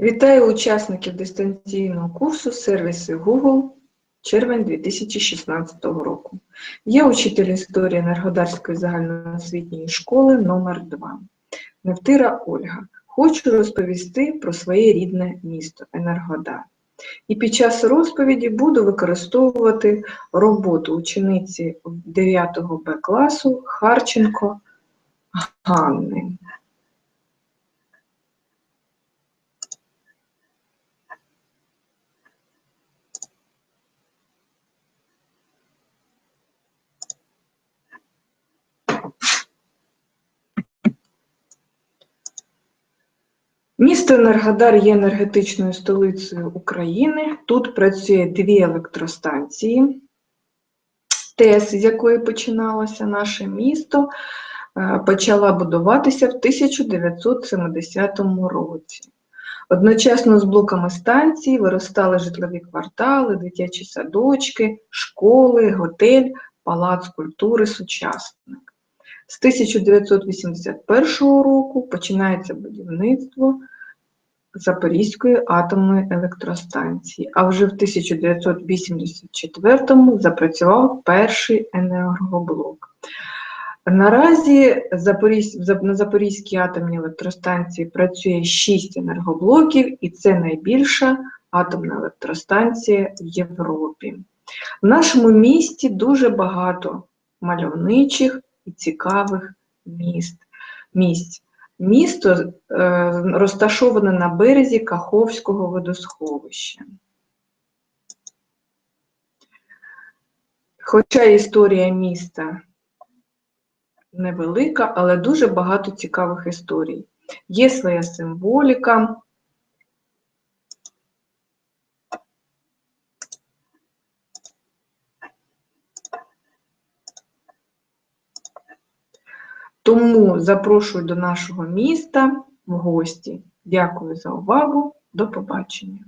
Вітаю учасників дистанційного курсу сервіси Google червень 2016 року. Я учитель історії Енергодарської загальноосвітньої школи номер 2 Невтира Ольга. Хочу розповісти про своє рідне місто Енергодар. І під час розповіді буду використовувати роботу учениці 9 Б класу Харченко Ганни. Місто Енергодар є енергетичною столицею України. Тут працює дві електростанції. ТЕС, з якої починалося наше місто, е, почала будуватися в 1970 році. Одночасно з блоками станцій виростали житлові квартали, дитячі садочки, школи, готель, палац культури Сучасник. З 1981 року починається будівництво Запорізької атомної електростанції, а вже в 1984-му запрацював перший енергоблок. Наразі на Запорізькій атомній електростанції працює 6 енергоблоків, і це найбільша атомна електростанція в Європі. В нашому місті дуже багато мальовничих і цікавих міст, місць. Місто е, розташоване на березі Каховського водосховища. Хоча історія міста невелика, але дуже багато цікавих історій. Є своя символіка. Тому запрошую до нашого міста в гості. Дякую за увагу. До побачення.